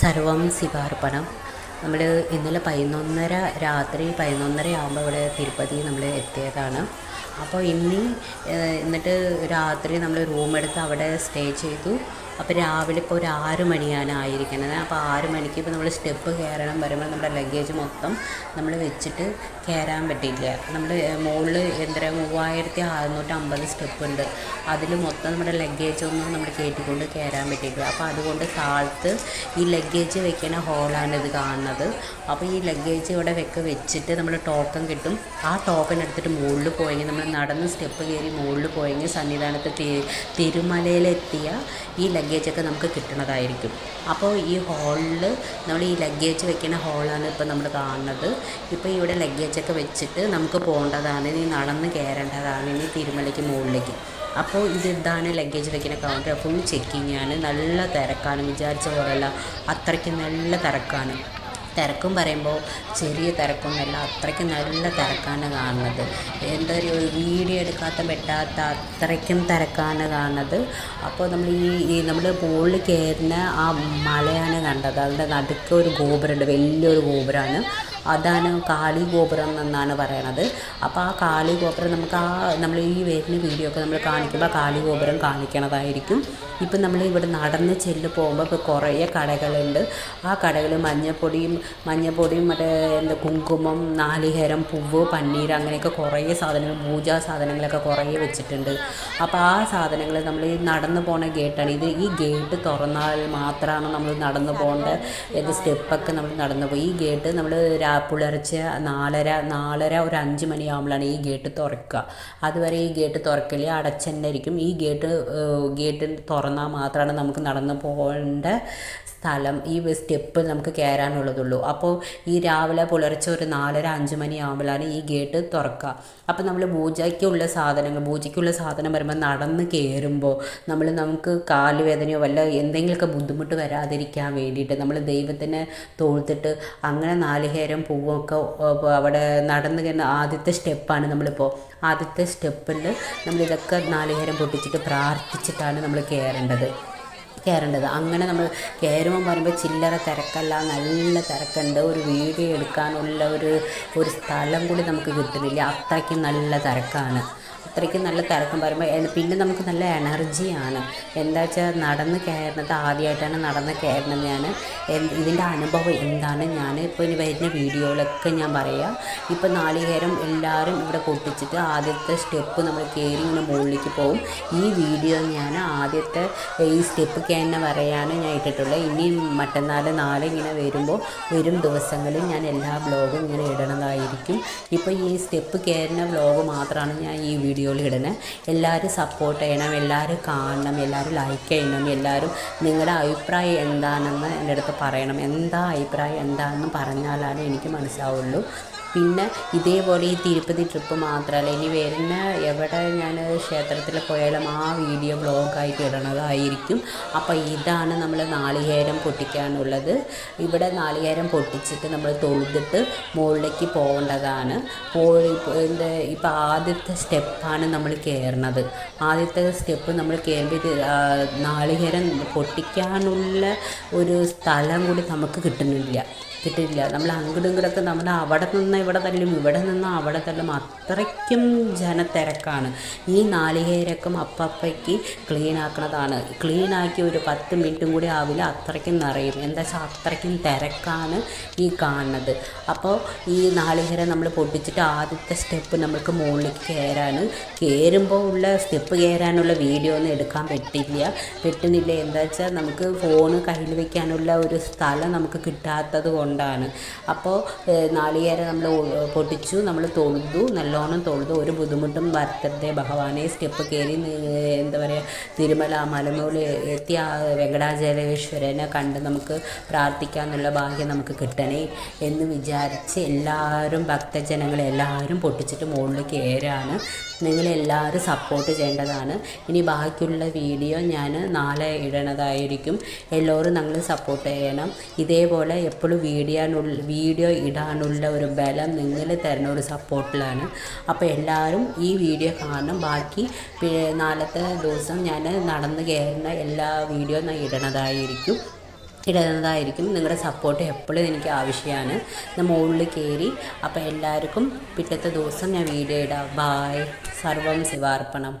സർവം ശിവാർപ്പണം. നമ്മൾ ഇന്നലെ പതിനൊന്നര രാത്രി പതിനൊന്നര ആകുമ്പോൾ ഇവിടെ തിരുപ്പതി നമ്മൾ എത്തിയതാണ്. അപ്പോൾ ഇനി എന്നിട്ട് രാത്രി നമ്മൾ റൂം എടുത്ത് അവിടെ സ്റ്റേ ചെയ്തു. അപ്പോൾ രാവിലെ ഇപ്പോൾ ഒരു ആറ് മണിയാണ് ആയിരിക്കുന്നത്. അപ്പോൾ ആറ് മണിക്ക് ഇപ്പോൾ നമ്മൾ സ്റ്റെപ്പ് കയറണം വരുമ്പോൾ നമ്മുടെ ലഗേജ് മൊത്തം നമ്മൾ വെച്ചിട്ട് കയറാൻ പറ്റില്ല നമ്മൾ മുകളിൽ എന്തര മൂവായിരത്തി അറുന്നൂറ്റി അമ്പത് സ്റ്റെപ്പ് ഉണ്ട്. അതിൽ മൊത്തം നമ്മുടെ ലഗേജ് ഒന്നും നമ്മൾ കയറ്റിക്കൊണ്ട് കയറാൻ പറ്റില്ല അപ്പോൾ അതുകൊണ്ട് താഴത്ത് ഈ ലഗേജ് വെക്കണ ഹോളാണ് ഇത് കാണുന്നത്. അപ്പോൾ ഈ ലഗേജ് ഇവിടെ വെക്ക വെച്ചിട്ട് നമ്മൾ ടോക്കൺ കിട്ടും. ആ ടോക്കൺ എടുത്തിട്ട് മുകളിൽ പോയെങ്കിൽ നമ്മൾ നടന്ന് സ്റ്റെപ്പ് കയറി മുകളിൽ പോയെങ്കിൽ സന്നിധാനത്ത് തിരുമലയിലെത്തിയ ഈ ലഗേജൊക്കെ നമുക്ക് കിട്ടണതായിരിക്കും. അപ്പോൾ ഈ ഹോളിൽ നമ്മൾ ഈ ലഗേജ് വെക്കുന്ന ഹോളാണ് ഇപ്പോൾ നമ്മൾ കാണുന്നത്. ഇപ്പോൾ ഇവിടെ ലഗേജൊക്കെ വെച്ചിട്ട് നമുക്ക് പോകേണ്ടതാണ് ഇനി നടന്ന് കയറേണ്ടതാണ് ഇനി തിരുമലയ്ക്ക് മുകളിലേക്ക്. അപ്പോൾ ഇത് ഇതാണ് ലഗേജ് വെക്കുന്ന കൗണ്ടർ ഫുൾ ചെക്കിങ് ആണ്. നല്ല തിരക്കാണ്. വിചാരിച്ച പോലെയല്ല. അത്രയ്ക്ക് നല്ല തിരക്കാണ്. തിരക്കും പറയുമ്പോൾ ചെറിയ തിരക്കൊന്നുമല്ല അത്രയ്ക്ക് നല്ല തിരക്കാണ് കാണുന്നത്. എന്താ ഒരു വീഡിയോ എടുക്കാത്ത പറ്റാത്ത അത്രയ്ക്കും തിരക്കാണ് കാണുന്നത്. അപ്പോൾ നമ്മൾ ഈ നമ്മൾ മുകളിൽ കയറുന്ന ആ മലയാണ് കണ്ടത്. അതിന്റെ നടുക്ക് ഒരു ഗോപുരമുണ്ട് വലിയൊരു ഗോപുരമാണ്. അതാണ് കാളി ഗോപുരം എന്നാണ് പറയണത്. അപ്പോൾ ആ കാളി ഗോപുരം നമുക്ക് ആ നമ്മൾ ഈ വരുന്ന വീഡിയോ ഒക്കെ നമ്മൾ കാണിക്കുമ്പോൾ കാളി ഗോപുരം കാണിക്കണതായിരിക്കും. ഇപ്പം നമ്മൾ ഇവിടെ നടന്ന് ചെല്ല് പോകുമ്പോൾ ഇപ്പോൾ കുറേ കടകളുണ്ട്. ആ കടകൾ മഞ്ഞപ്പൊടിയും മഞ്ഞപ്പൊടിയും മറ്റേ എന്താ കുങ്കുമം നാളികേരം പൂവ് പന്നീർ അങ്ങനെയൊക്കെ കുറേ സാധനങ്ങൾ പൂജാ സാധനങ്ങളൊക്കെ കുറേ വെച്ചിട്ടുണ്ട്. അപ്പോൾ ആ സാധനങ്ങൾ നമ്മൾ നടന്നു പോണ ഗേറ്റാണ്. ഇത് ഈ ഗേറ്റ് തുറന്നാൽ മാത്രമാണ് നമ്മൾ നടന്നു പോകേണ്ട ഏത് സ്റ്റെപ്പൊക്കെ നമ്മൾ നടന്നു പോയി. ഈ ഗേറ്റ് നമ്മൾ രാ പുലർച്ചെ നാലര നാലര ഒരു അഞ്ച് മണിയാകുമ്പോഴാണ് ഈ ഗേറ്റ് തുറക്കുക. അതുവരെ ഈ ഗേറ്റ് തുറക്കില്ല അടച്ചന്നെ അടച്ചെന്നായിരിക്കും ഈ ഗേറ്റ് ഗേറ്റ് തുറന്നാൽ മാത്രമാണ് നമുക്ക് നടന്നു പോകേണ്ട സ്ഥലം ഈ സ്റ്റെപ്പ് നമുക്ക് കയറാനുള്ളതുള്ളൂ. അപ്പോൾ ഈ രാവിലെ പുലർച്ചെ ഒരു നാലര അഞ്ച് മണിയാകുമ്പോഴാണ് ഈ ഗേറ്റ് തുറക്കുക. അപ്പോൾ നമ്മൾ പൂജയ്ക്കുള്ള സാധനങ്ങൾ പൂജയ്ക്കുള്ള സാധനം വരുമ്പോൾ നടന്ന് കയറുമ്പോൾ നമ്മൾ നമുക്ക് കാൽ വേദനയോ വല്ല എന്തെങ്കിലുമൊക്കെ ബുദ്ധിമുട്ട് വരാതിരിക്കാൻ വേണ്ടിയിട്ട് നമ്മൾ ദൈവത്തിനെ തോഴ്ത്തിട്ട് അങ്ങനെ നാളികേരം പൂവൊക്കെ അവിടെ നടന്നു കഴിഞ്ഞ ആദ്യത്തെ സ്റ്റെപ്പാണ് നമ്മളിപ്പോൾ ആദ്യത്തെ സ്റ്റെപ്പിൽ നമ്മളിതൊക്കെ നാളികേരം പൊട്ടിച്ചിട്ട് പ്രാർത്ഥിച്ചിട്ടാണ് നമ്മൾ കയറേണ്ടത്. കയറേണ്ടത്. അങ്ങനെ നമ്മൾ കയറുമ്പോൾ പറയുമ്പോൾ ചില്ലറ തിരക്കല്ല നല്ല തിരക്കുണ്ട്. ഒരു വീഡിയോ എടുക്കാനുള്ള ഒരു ഒരു സ്ഥലം കൂടി നമുക്ക് കിട്ടുന്നില്ല. അത്രയ്ക്കും നല്ല തിരക്കാണ്. അത്രയ്ക്കും നല്ല തിരക്കും വരുമ്പോൾ പിന്നെ നമുക്ക് നല്ല എനർജിയാണ് എന്താ വെച്ചാൽ നടന്ന് കയറുന്നത് ആദ്യമായിട്ടാണ് നടന്ന് കയറുന്നത് ഞാൻ ഇതിന്റെ അനുഭവം എന്താണ്? ഞാൻ ഇപ്പോൾ ഇനി വരുന്ന വീഡിയോകളൊക്കെ ഞാൻ പറയാം. ഇപ്പോൾ നാളികേരം എല്ലാവരും ഇവിടെ പൊട്ടിച്ചിട്ട് ആദ്യത്തെ സ്റ്റെപ്പ് നമ്മൾ കയറി ഇങ്ങനെ മുകളിലേക്ക് പോകും ഈ വീഡിയോ ഞാൻ ആദ്യത്തെ ഈ സ്റ്റെപ്പ് കയറുന്ന പറയാനും ഞാൻ ഇട്ടിട്ടുള്ളത് ഇനി മറ്റന്നാൾ നാളെ ഇങ്ങനെ വരുമ്പോൾ വരും ദിവസങ്ങളിൽ ഞാൻ എല്ലാ ബ്ലോഗും ഇങ്ങനെ ഇടണതായിരിക്കും. ഇപ്പോൾ ഈ സ്റ്റെപ്പ് കയറുന്ന ബ്ലോഗ് മാത്രമാണ് ഞാൻ ഈ വീഡിയോയിൽ ഇടണേ എല്ലാവരും സപ്പോർട്ട് ചെയ്യണം എല്ലാവരും കാണണം എല്ലാവരും ലൈക്ക് ചെയ്യണം എല്ലാവരും നിങ്ങളുടെ അഭിപ്രായം എന്താണെന്ന് എന്റെ അടുത്ത് പറയണം. എന്താ അഭിപ്രായം എന്താണെന്ന് പറഞ്ഞാലാണ് എനിക്ക് മനസ്സിലാവുള്ളൂ. പിന്നെ ഇതേപോലെ ഈ തിരുപ്പതി ട്രിപ്പ് മാത്രമല്ല ഇനി വരുന്ന എവിടെ ഞാൻ ക്ഷേത്രത്തിൽ പോയാലും ആ വീഡിയോ ബ്ലോഗായിട്ട് ഇടണതായിരിക്കും. അപ്പോൾ ഇതാണ് നമ്മൾ നാളികേരം പൊട്ടിക്കാനുള്ളത്. ഇവിടെ നാളികേരം പൊട്ടിച്ചിട്ട് നമ്മൾ തൊഴുതിട്ട് മുകളിലേക്ക് പോകേണ്ടതാണ്. പോയി എന്താ ഇപ്പോൾ ആദ്യത്തെ സ്റ്റെപ്പാണ് നമ്മൾ കയറണത് ആദ്യത്തെ സ്റ്റെപ്പ് നമ്മൾ കയറുമ്പോൾ ഇത് നാളികേരം പൊട്ടിക്കാനുള്ള ഒരു സ്ഥലം കൂടി നമുക്ക് കിട്ടുന്നില്ല. കിട്ടില്ല നമ്മൾ അങ്ങോട്ടും ഇങ്ങോട്ടൊക്കെ നമ്മൾ അവിടെ നിന്ന് ഇവിടെ തല്ലും ഇവിടെ നിന്ന് അവിടെ തല്ലും അത്രയ്ക്കും ജനത്തിരക്കാണ്. ഈ നാളികേരക്കം അപ്പപ്പയ്ക്ക് ക്ലീൻ ആക്കണതാണ്. ക്ലീൻ ആക്കി ഒരു പത്ത് മിനിറ്റും കൂടി ആവില്ല അത്രയ്ക്കും നിറയും. എന്താ വെച്ചാൽ അത്രയ്ക്കും തിരക്കാണ് ഈ കാണുന്നത്. അപ്പോൾ ഈ നാളികേരം നമ്മൾ പൊട്ടിച്ചിട്ട് ആദ്യത്തെ സ്റ്റെപ്പ് നമ്മൾക്ക് മുകളിലേക്ക് കയറാൻ കയറുമ്പോൾ ഉള്ള സ്റ്റെപ്പ് കയറാനുള്ള വീഡിയോ ഒന്നും എടുക്കാൻ പറ്റില്ല. പറ്റുന്നില്ല. എന്താ വെച്ചാൽ നമുക്ക് ഫോണ് കയ്യിൽ വെക്കാനുള്ള ഒരു സ്ഥലം നമുക്ക് കിട്ടാത്തത് കൊണ്ടാണ്. അപ്പോൾ നാളികേരം നമ്മൾ പൊട്ടിച്ചു നമ്മൾ തൊഴുതു നല്ലോണം തൊഴുതു. ഒരു ബുദ്ധിമുട്ടും വരുത്തരുതേ. ഭഗവാനെ സ്റ്റെപ്പ് കയറി എന്താ പറയുക തിരുമല എത്തി എത്തിയ വെങ്കടാചലേശ്വരനെ കണ്ട് നമുക്ക് പ്രാർത്ഥിക്കാനുള്ള ഭാഗ്യം നമുക്ക് കിട്ടണേ എന്ന് വിചാരിച്ച് എല്ലാവരും ഭക്തജനങ്ങളെല്ലാവരും പൊട്ടിച്ചിട്ട് മുകളിൽ കയറാണ്. നിങ്ങളെല്ലാവരും സപ്പോർട്ട് ചെയ്യേണ്ടതാണ്. ഇനി ബാക്കിയുള്ള വീഡിയോ ഞാൻ നാളെ ഇടണതായിരിക്കും. എല്ലാവരും നിങ്ങൾ സപ്പോർട്ട് ചെയ്യണം. ഇതേപോലെ എപ്പോഴും വീഡിയോനുള്ള വീഡിയോ ഇടാനുള്ള ഒരു ബലം നിങ്ങൾ തരുന്ന ഒരു സപ്പോർട്ടിലാണ്. അപ്പോൾ എല്ലാവരും ഈ വീഡിയോ കാണണം. ബാക്കി നാലത്തെ ദിവസം ഞാൻ നടന്ന് കയറുന്ന എല്ലാ വീഡിയോ ഞാൻ ഇടണതായിരിക്കും. ഇടുന്നതായിരിക്കും നിങ്ങളുടെ സപ്പോർട്ട് എപ്പോഴും എനിക്ക് ആവശ്യമാണ് ഞാൻ മുകളിൽ കയറി. അപ്പോൾ എല്ലാവർക്കും പിറ്റത്തെ ദിവസം ഞാൻ വീഡിയോ ഇടാം. ബായ്. സർവം ശിവാർപ്പണം.